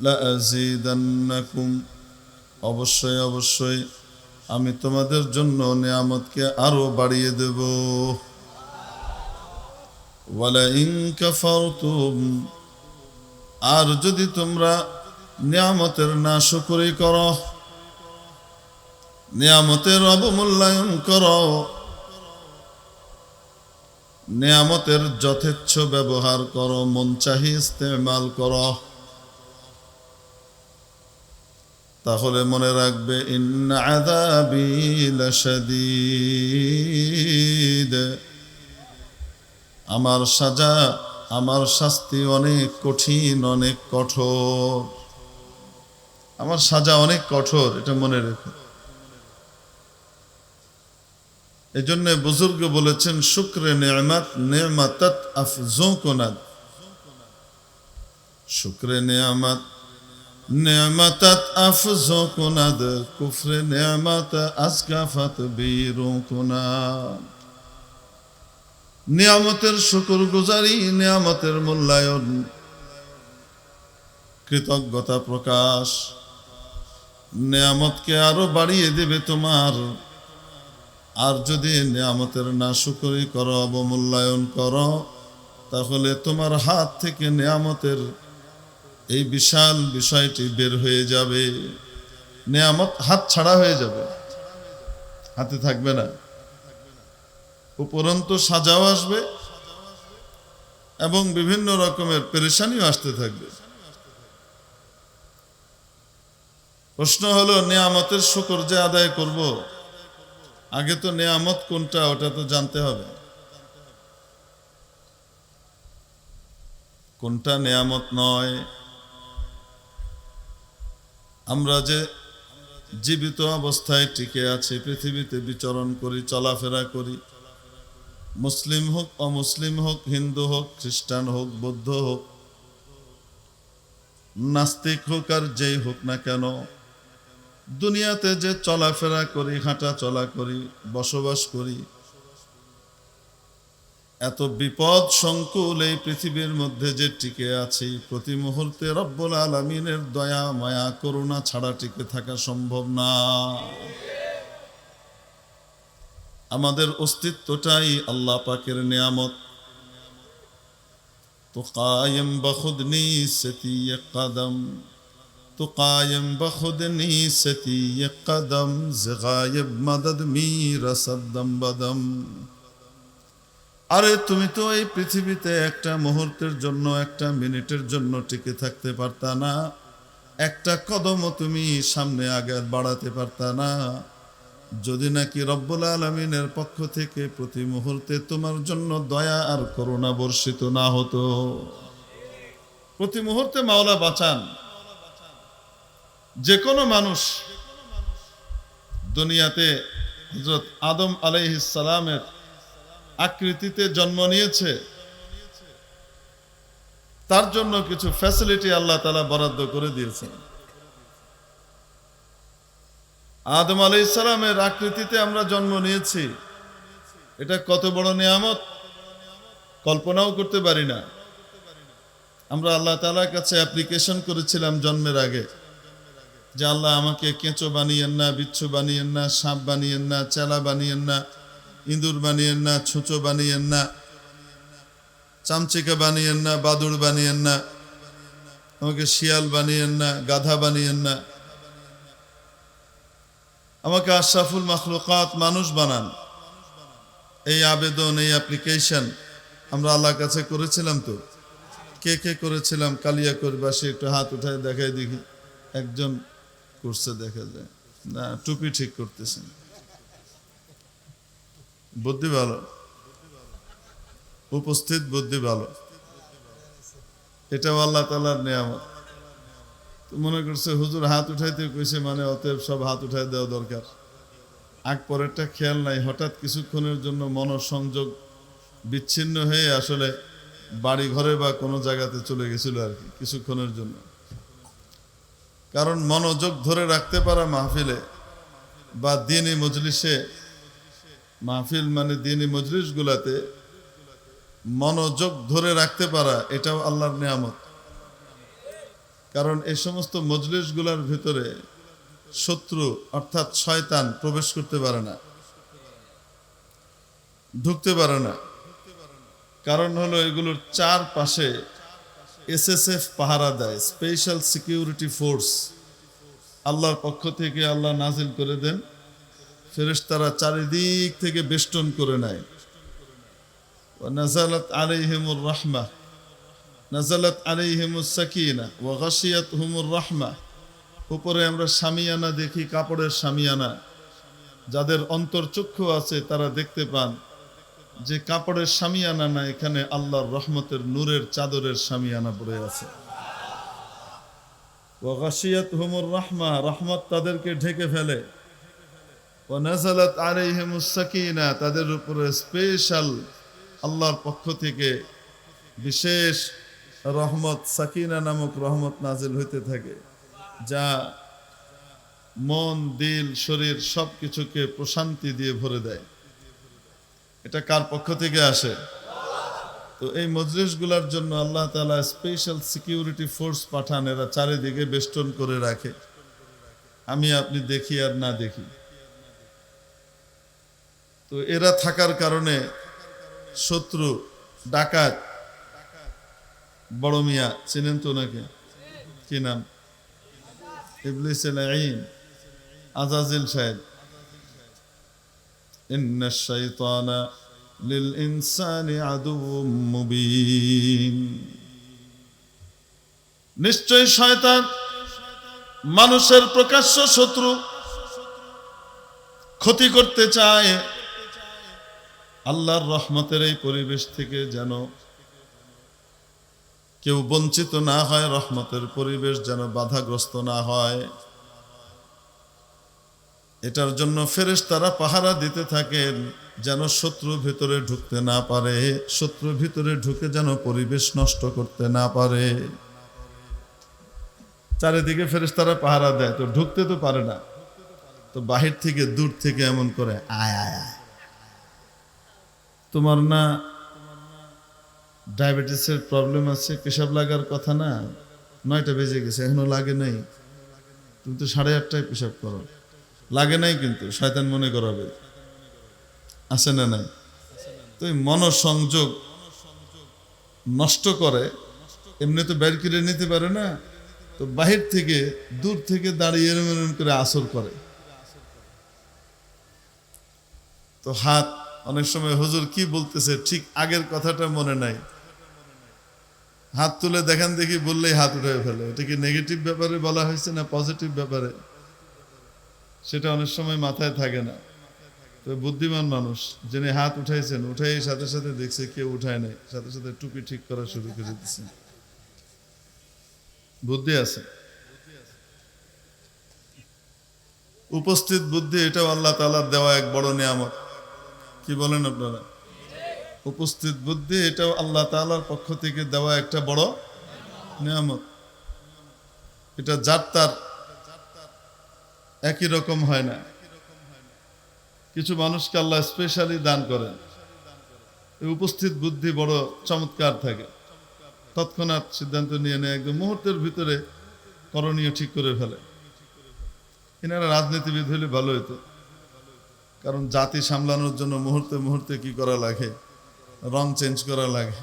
লাযীদান্নাকুম অবশ্যই অবশ্যই আমি তোমাদের জন্য নিয়ামতকে আরও বাড়িয়ে দেব। ওয়ালাইন কাফারতুম। আর যদি তোমরা নিয়ামতের না শুকরি করো, নিয়ামতের অবমূল্যায়ন করো, নিয়ামতের যথেচ্ছ ব্যবহার করো, মন চাহি ইস্তেমাল করো। তাহলে মনে রাখবে আমার সাজা, আমার শাস্তি অনেক কঠিন, অনেক কঠোর। আমার সাজা অনেক কঠোর, এটা মনে রেখো। এই জন্য বুজুর্গ বলেছেন, শুক্রে নেমাত নেমাতাত আফজোকোনাদ শুক্রে কুফরে নেয়ামাত আজকাফাত বীরোকোনাদ নিয়ামতের শুকুর গুজারি নিয়ামতের মূল্যায়ন, কৃতজ্ঞতা প্রকাশ। নিয়ামতকে আরও বাড়িয়ে দেবে তোমার। আর যদি নিয়ামতের না শুকরি করো, অবমূল্যায়ন করো, তাহলে তোমার হাত থেকে নিয়ামতের এই বিশাল বিষয়টি বের হয়ে যাবে। নিয়ামত হাত ছাড়া হয়ে যাবে। হাতে থাকবে না। উপরন্ত সাজাও আসবে এবং বিভিন্ন রকমের পেরেশানিও আসতে থাকবে। প্রশ্ন হলো, নিয়ামতের শুকর যে আদায় করব? আগে তো নিয়ামত কোনটা, ওটা তো জানতে হবে। কোনটা নিয়ামত নয় আমরা যে জীবিত অবস্থায় টিকে আছি, পৃথিবীতে বিচরণ করি, চলাফেরা করি, মুসলিম হোক, অমুসলিম হোক, হিন্দু হোক, খ্রিস্টান হোক, বৌদ্ধ হোক, নাস্তিক হোক আর যেই হোক না কেন, দুনিয়াতে যে চলাফেরা করি, হাঁটা চলা করি, বসবাস করি এত বিপদ সংকুল এই পৃথিবীর মধ্যে যে টিকে আছি, প্রতি মুহূর্তে রব্বুল আলমিনের দয়া, মায়া, করুণা ছাড়া টিকে থাকা সম্ভব না। আমাদের অস্তিত্বটাই আল্লাহ পাকের নিয়ামত। তো কায়েম বখুদনি সেতি কদম তো কায়েম বখুদনি সেতি কদম, জগায়েব মদদ মি রসদম বদম। আরে তুমি তো এই পৃথিবীতে একটা মুহূর্তের জন্য, একটা মিনিটের জন্য টিকে থাকতে পারতা না। একটা কদমও তুমি সামনে আগে বাড়াতে পারতা না। যদি নাকি রব্বুল আলমিনের পক্ষ থেকে প্রতি মুহূর্তে তোমার জন্য দয়া আর করুণা বর্ষিত না হতো। প্রতি মুহূর্তে মাওলা বাঁচান। যে কোনো মানুষ দুনিয়াতে হজরত আদম আলাইহিসালামের আকৃতিতে জন্ম নিয়েছে। তার জন্য কিছু ফ্যাসিলিটি আল্লাহ তালা বরাদ্দ করে দিয়েছেন। আদম আলাই ইসলামের আকৃতিতে আমরা জন্ম নিয়েছি। এটা কত বড় নিয়ামত? কল্পনাও করতে পারি না। আমরা আল্লাহ তালার কাছে অ্যাপ্লিকেশন করেছিলাম জন্মের আগে। যে আল্লাহ আমাকে কেঁচো বানিয়েন না, বিচ্ছু বানিয়েন না, সাপ বানিয়েন না, চেলা বানিয়েন না ইঁদুর বানিয়েন না, ছুঁচো বানিয়েন না, চামচিকা বানিয়েন না, বাদুড় বানিয়েন না, আমাকে শিয়াল বানিয়েন না, গাধা বানিয়েন না। আমাকে আশরাফুল মখলুকাত মানুষ বানান। এই আবেদন, এই অ্যাপ্লিকেশন আমরা আল্লাহর কাছে করেছিলাম তো। কে কে করেছিলাম? কালিয়াকরবাসী একটু হাত উঠায় দেখাই দেখি। একজন করছে দেখা যায়। না, টুপি ঠিক করতেছেন। বুদ্ধি ভালো উপস্থিত বুদ্ধি ভালো এটাও আল্লাহ তালার নিয়ামত। মনে করছে, হুজুর হাত উঠাইতে কইছে মানে অতএব সব হাত উঠাই দেওয়া দরকার। আগ পরেরটা খেয়াল নাই, হঠাৎ কিছুক্ষণের জন্য মনসংযোগ বিচ্ছিন্ন হয়ে আসলে বাড়ি ঘরে বা কোনো জায়গাতে চলে গেছিল আর কি, কিছুক্ষণের জন্য। কারণ মনোযোগ ধরে রাখতে পারা মাহফিলে বা দিনই মজলিসে মাহফিল মানে দিনই মজলিসগুলাতে মনোযোগ ধরে রাখতে পারা, এটাও আল্লাহর নিয়ামত। কারণ এই সমস্ত মজলিসগুলোর ভিতরে শত্রু অর্থাৎ শয়তান প্রবেশ করতে পারে না, ঢুকতে পারে না। কারণ হলো এগুলোর চার পাশে এসএসএফ পাহারা দেয় স্পেশাল সিকিউরিটি ফোর্স আল্লাহর পক্ষ থেকে আল্লাহ নাজিল করে দেন। ফেরেশতারা চারিদিক থেকে বেষ্টন করে নেয়। নাজালাত আলাইহিমুর রাহমা নাজালাত আলাইহিমুস সাকিনা, ওয়া গাশিয়াতহুমুর রাহমা। উপরে আমরা সামিয়ানা দেখি, কাপড়ের সামিয়ানা। যাদের অন্তর্চক্ষু আছে, তারা দেখতে পান যে কাপড়ের সামিয়ানা না, এখানে আল্লাহর রহমতের নূরের চাদরের সামিয়ানা পড়ে আছে। ওয়াগাশিয়াত হুমুর রাহমা, রহমত তাদেরকে ঢেকে ফেলে। ও নাজালাত আলাইহিমুস সাকিনা তাদের উপরে স্পেশাল আল্লাহর পক্ষ থেকে বিশেষ রহমত, সাকিনা নামক রহমত নাজিল হইতে থাকে, যা মন, দিল, শরীর সব কিছুকে প্রশান্তি দিয়ে ভরে দেয়। এটা কার পক্ষ থেকে আসে? তো এই মজলিসগুলোর জন্য আল্লাহ তালা স্পেশাল সিকিউরিটি ফোর্স পাঠান, এরা চারিদিকে বেষ্টন করে রাখে। আমি আপনি দেখি আর না দেখি। তো এরা থাকার কারণে শত্রু ডাকাত বড় মিয়া চিনেন তো নাকি কি নাম ইবলিস আইন আজাজিল সাহেব إن الشيطان للإنسان عدو مبين নিশ্চয় শয়তান মানুষের প্রকাশ্য শত্রু ক্ষতি করতে চায় আল্লাহর রহমতের এই পরিবেশ থেকে যেন কেউ বঞ্চিত না হয়, রহমতের পরিবেশ যেন বাধাগ্রস্ত না হয়। এটার জন্য ফেরেশ তারা পাহারা দিতে থাকেন যেন শত্রু ভিতরে ঢুকতে না পারে শত্রু ভিতরে ঢুকে যেন পরিবেশ নষ্ট করতে না পারে। চারিদিকে ফেরেশ তারা পাহারা দেয়, তো ঢুকতে তো পারে না, তো বাহির থেকে, দূর থেকে এমন করে, আয় আয় আয়। তোমার না ডায়াবেটিসের প্রবলেম আছে, পেশাব লাগার কথা না, নয়টা বেজে গেছে, এখনও লাগে নাই। তুমি তো সাড়ে আটটায় পেশাব করো। লাগে নাই কিন্তু, শয়তান মনে করাবে। আছে না নাই? তো মনসংযোগ নষ্ট করে, এমনি তো বের করে নিতে পারে না, তো বাহির থেকে, দূর থেকে দাঁড়িয়ে এরম এরম করে আসর করে। তো হাত অনেক সময় হুজুর কি বলতেছে? ঠিক আগের কথাটা মনে নাই। হাত তুলে দেখান দেখি বললেই হাত উঠে ফেলে। এটা কি নেগেটিভ ব্যাপারে বলা হয়েছে না পজিটিভ ব্যাপারে? সেটা অনেক সময় মাথায় থাকে না। তো বুদ্ধিমান মানুষ, যিনি হাত উঠাইছেন, উঠাই সাথে সাথে দেখছে কেউ উঠায় নাই। সাথে সাথে টুপি ঠিক করা শুরু করে দিচ্ছে বুদ্ধি আছে? উপস্থিত বুদ্ধি, এটাও আল্লাহ তালার দেওয়া এক বড় নিয়ামত। কি বলেন আপনারা? উপস্থিত বুদ্ধি, এটাও আল্লাহ তালার পক্ষ থেকে দেওয়া একটা বড় নিয়ামত। এটা যার তার একই রকম হয় না। কিছু মানুষকে আল্লাহ স্পেশালি দান করেন। উপস্থিত বুদ্ধি বড় চমৎকার থাকে। তৎক্ষণাৎ সিদ্ধান্ত নিয়ে নেয়, একদম মুহূর্তের ভিতরে করণীয় ঠিক করে ফেলে। এনারা রাজনীতিবিদ হলে ভালো হতো। কারণ জাতি সামলানোর জন্য মুহূর্তে মুহূর্তে কি করা লাগে? রং চেঞ্জ করা লাগে।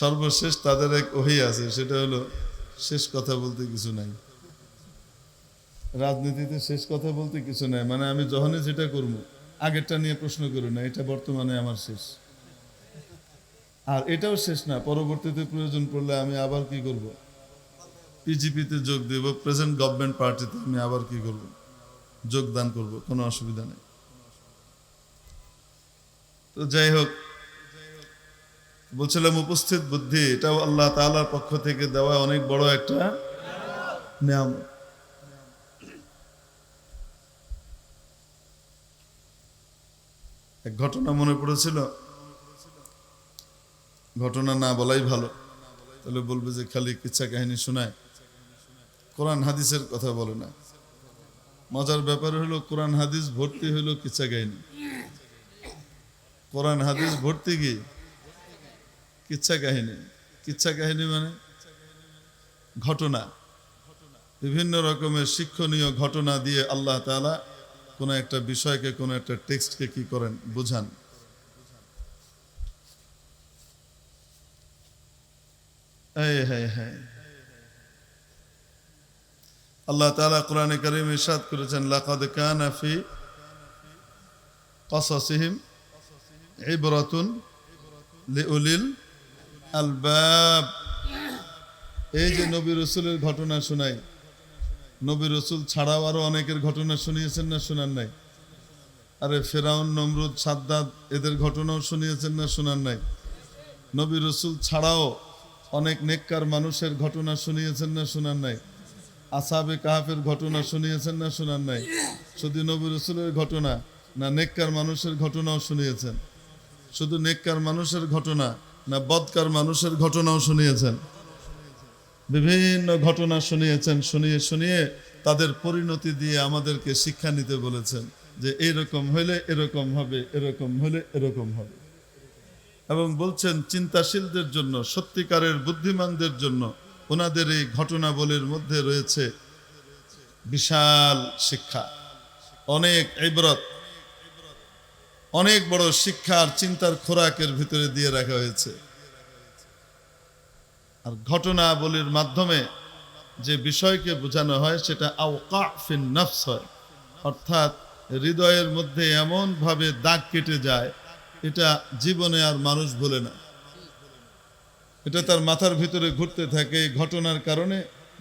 সর্বশেষ তাদের এক ওহি আছে, সেটা হলো শেষ কথা বলতে কিছু নাই। রাজনীতিতে শেষ কথা বলতে কিছু নাই মানে আমি যখনই যেটা করব, আগেরটা নিয়ে প্রশ্ন করি না, এটা বর্তমানে আমার শেষ। আর এটাও শেষ না, পরবর্তীতে প্রয়োজন পড়লে আমি আবার কি করব? পিজিপিতে যোগ দেব প্রেজেন্ট গভর্নমেন্ট পার্টিতে আমি আবার কি করব? যোগদান করব, কোনো অসুবিধা নেই। তো যাই হোক, বলছিলাম উপস্থিত বুদ্ধি, এটাও আল্লাহ তাআলার পক্ষ থেকে দেওয়া অনেক বড় একটা নিয়াম এক ঘটনা মনে পড়েছিল? ঘটনা না বলাই ভালো। তাহলে বলবে যে খালি কিচ্ছা কাহিনী শোনায়। কোরআন হাদিসের কথা বলে না। মজার ব্যাপার হলো কোরআন হাদিস ভর্তি হইল কিচ্ছা কাহিনী কোরআন হাদিস ভর্তি কি? কিচ্ছা কাহিনী কিচ্ছা কাহিনী মানে? ঘটনা। বিভিন্ন রকমের শিক্ষণীয় ঘটনা দিয়ে আল্লাহ তাআলা কোনো একটা বিষয়কে, কোনো একটা টেক্সটকে কি করেন? বুঝান। এই হ্যাঁ হ্যাঁ আল্লাহ তালা কোরআনে করিম ইসাদ করেছেন, লাকাদ কানাফি কসিম ইবরাতুন লিউলিল আলবাব। এই যে নবী রসুলের ঘটনা শোনাই, নবী রসুল ছাড়াও আরও অনেকের ঘটনা শুনিয়েছেন না শোনার নাই? আরে ফেরাউন, নমরুদ, সাদ্দাদ, এদের ঘটনাও শুনিয়েছেন না শোনার নাই? নবী রসুল ছাড়াও অনেক নেককার মানুষের ঘটনা শুনিয়েছেন না শোনার নাই? আসাবে কাহাফের ঘটনা শুনিয়েছেন না শোনার নাই? শুধু নবী রসুলের ঘটনা না নেককার মানুষের ঘটনাও শুনিয়েছেন? শুধু নেককার মানুষের ঘটনা না বদকার মানুষের ঘটনাও শুনিয়েছেন? বিভিন্ন ঘটনা শুনিয়েছেন, শুনিয়ে শুনিয়ে তাদের পরিণতি দিয়ে আমাদেরকে শিক্ষা নিতে বলেছেন যে এরকম হলে এরকম হবে, এরকম হলে এরকম হবে। এবং বলছেন, চিন্তাশীলদের জন্য, সত্যিকারের বুদ্ধিমানদের জন্য ওনাদের এই ঘটনাবলীর মধ্যে রয়েছে বিশাল শিক্ষা, অনেক ইবরত, অনেক বড় শিক্ষার চিন্তার খোরাকের ভিতরে দিয়ে রাখা হয়েছে। আর ঘটনাবলীর মাধ্যমে যে বিষয়কে বোঝানো হয়, সেটা আওকা ফিন নফস হয়। অর্থাৎ হৃদয়ের মধ্যে এমন ভাবে দাগ কেটে যায়, এটা জীবনে আর মানুষ ভুলে না। এটা তার মাথার ভিতরে ঘুরতে থাকে ঘটনার কারণে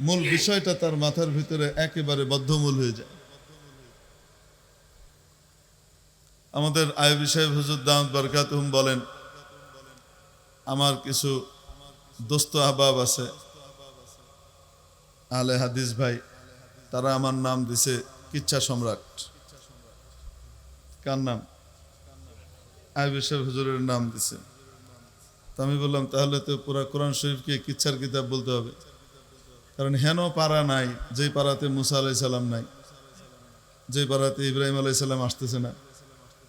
মূল বিষয়টা তার মাথার ভিতরে একেবারে বদ্ধমূল হয়ে যায়। আমাদের আয়বি সাহেব হুজুর দামদ বরকাতুম বলেন, আমার কিছু দোস্ত আহবাব আছে আলে হাদিস ভাই, তারা আমার নাম দিছে কিচ্ছা সম্রাট। কার নাম? আয়বি সাহেব হুজুরের নাম দিছে। তো আমি বললাম, তাহলে তো পুরা কোরআন শরীফকে কিচ্ছার কিতাব বলতে হবে। কারণ হেন পাড়া নাই, যেই পাড়াতে মুসা আলাই সালাম নাই, যেই পাড়াতে ইব্রাহিম আলাই সালাম আসতেছে না।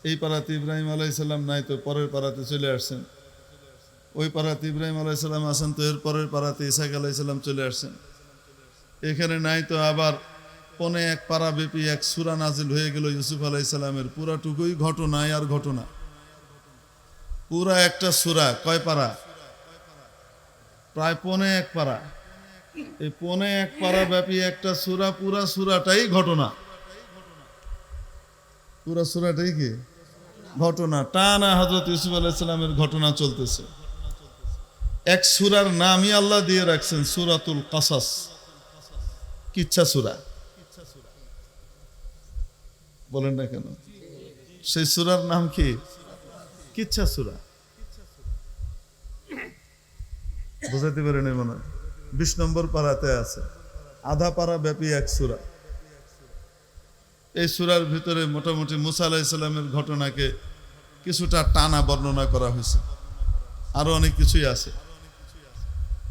এই পাড়াতে ইব্রাহিম আলাইসাল্লাম নাই তো পরের পাড়াতে চলে আসছেন। ওই পাড়াতে ইব্রাহিম আলাইসাল্লাম আসেন তো এর পরের পাড়াতে ইসাক আলাইসাল্লাম চলে আসছেন। এখানে নাই তো আবার পনে এক পাড়া ব্যাপী এক সুরা নাজিল হয়ে গেল ইউসুফ আলাইসাল্লামের পুরাটুকুই ঘটনায় আর ঘটনা। পুরা একটা সুরা, কয় পাড়া প্রায় পনে এক পাড়া এই পনে এক পাড়া ব্যাপী একটা সুরা, পুরা সুরাটাই ঘটনা। পুরা সুরাটাই কি? ঘটনা। টানা হজরত ইউসুফ আলাইসালামের ঘটনা চলতেছে। এক সুরার নামই আল্লাহ দিয়ে রাখছেন, সুরাতুল কাসাস। কিচ্ছা সুরা। বলেন না কেন? সেই সুরার নাম কি? কিচ্ছা সুরা। বুঝাতে পারেন মনে হয়? বিশ নম্বর পাড়াতে আছে। আধা পাড়া ব্যাপী এক সুরা। এই সুরার ভিতরে মোটামুটি মুসা আলাহিসাল্লামের ঘটনাকে কিছুটা টানা বর্ণনা করা হয়েছে। আরও অনেক কিছুই আছে।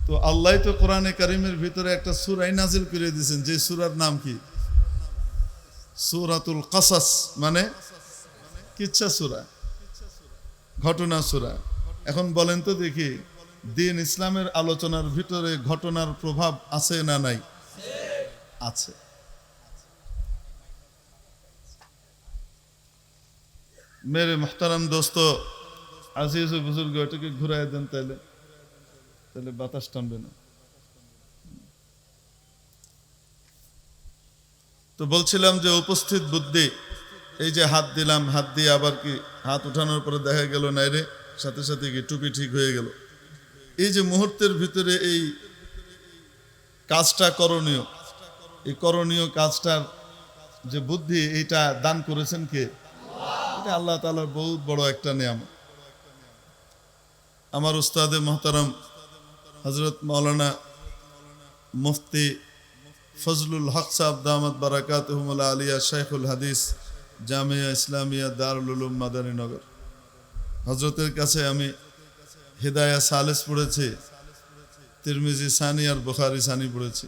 তো আল্লাহ তো কোরআনে কারিমের ভিতরে একটা সুরাই নাজিল করে দিয়েছেন। যে সুরার নাম কি? সুরাতুল কাসাস মানে কিচ্ছা সুরা। ঘটনা সুরা এখন বলেন তো দেখি, দিন ইসলামের আলোচনার ভিতরে ঘটনার প্রভাব আছে না নাই? আছে। মেরে মোহতারাম দোস্ত, আজিজ বুজুর্গ, এটাকে ঘুরাই দেন তাহলে তাহলে বাতাস টানবে না। তো বলছিলাম যে উপস্থিত বুদ্ধি এই যে হাত দিলাম, হাত দিয়ে আবার কি হাত উঠানোর পরে দেখা গেল, নাই রে, সাথে সাথে কি টুপি ঠিক হয়ে গেল। এই যে মুহূর্তের ভিতরে এই কাজটা করণীয়, এই করণীয় কাজটার যে বুদ্ধি, এইটা দান করেছেন কে? এটা আল্লাহ তালার বহুত বড় একটা নিয়ম আমার উস্তাদে মোহতারাম হজরত মৌলানা মুফতি ফজলুল হক সাহেব দামদ বারাকাত আলিয়া শেখুল হাদিস জামিয়া ইসলামিয়া দারুল উলুম মাদানীনগর হজরতের কাছে আমি হেদায়া সালেস পড়েছি, তিরমিজি সানি আর বুখারি সানি পড়েছি।